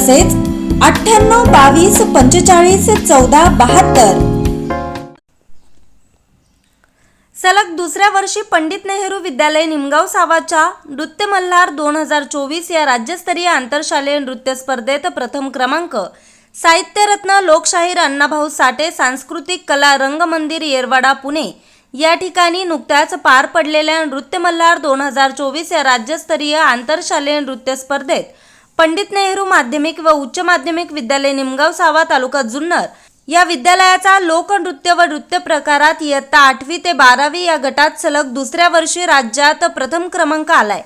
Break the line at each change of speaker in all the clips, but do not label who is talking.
तसेच अठ्ठ्याण्णव बावीस पंचेचाळीस चौदा बहात्तर.
सलग दुसऱ्या वर्षी पंडित नेहरू विद्यालय निमगाव सावाच्या नृत्य मल्हार दोन हजार चोवीस या राज्यस्तरीय आंतरशालेय नृत्य स्पर्धेत प्रथम क्रमांक. साहित्यरत्न लोकशाहीर अण्णाभाऊ साठे सांस्कृतिक कला रंगमंदिर येरवाडा पुणे. या ठिकाणी नुकत्याच पार पडलेल्या नृत्य मल्हार दोन हजार चोवीस या राज्यस्तरीय आंतरशालेय नृत्य स्पर्धेत पंडित नेहरू माध्यमिक व उच्च माध्यमिक विद्यालय निमगाव सावा तालुका जुन्नर या विद्यालयाचा लोकनृत्य व नृत्य प्रकारात इयत्ता आठवी ते बारावी या गटात सलग दुसऱ्या वर्षी राज्यात प्रथम क्रमांक आलाय.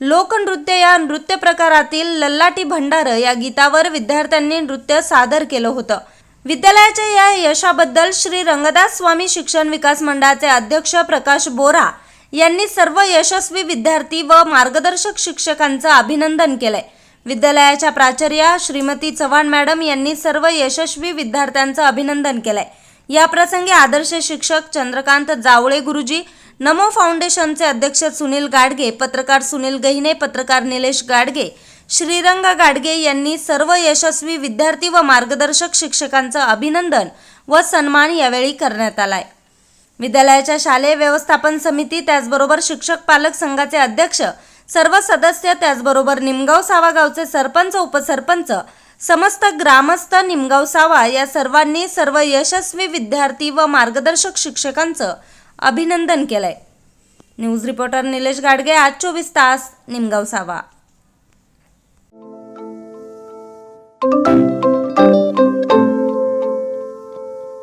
लोकनृत्य या नृत्य प्रकारातील लल्लाटी भंडार या गीतावर विद्यार्थ्यांनी नृत्य सादर केलं होतं. विद्यालयाच्या या यशाबद्दल श्री रंगदास स्वामी शिक्षण विकास मंडळाचे अध्यक्ष प्रकाश बोरा यांनी सर्व यशस्वी विद्यार्थी व मार्गदर्शक शिक्षकांचं अभिनंदन केलंय. विद्यालयाच्या प्राचार्या श्रीमती चव्हाण मॅडम यांनी सर्व यशस्वी विद्यार्थ्यांचं अभिनंदन केलंय. या प्रसंगी आदर्श शिक्षक चंद्रकांत जावळे गुरुजी नमो फाउंडेशनचे अध्यक्ष सुनील गाडगे पत्रकार सुनील गहिने पत्रकार निलेश गाडगे श्रीरंग गाडगे यांनी सर्व यशस्वी विद्यार्थी व मार्गदर्शक शिक्षकांचं अभिनंदन व सन्मान यावेळी करण्यात आलाय. विद्यालयाच्या शालेय व्यवस्थापन समिती त्याचबरोबर शिक्षक पालक संघाचे अध्यक्ष सर्व सदस्य त्याचबरोबर निमगाव सावा गावचे सरपंच उपसरपंच समस्त ग्रामस्थ निमगाव सावा या सर्वांनी सर्व यशस्वी विद्यार्थी व मार्गदर्शक शिक्षकांचं अभिनंदन केलंय. न्यूज रिपोर्टर निलेश गाडगे आज चोवीस तास निमगाव सावा.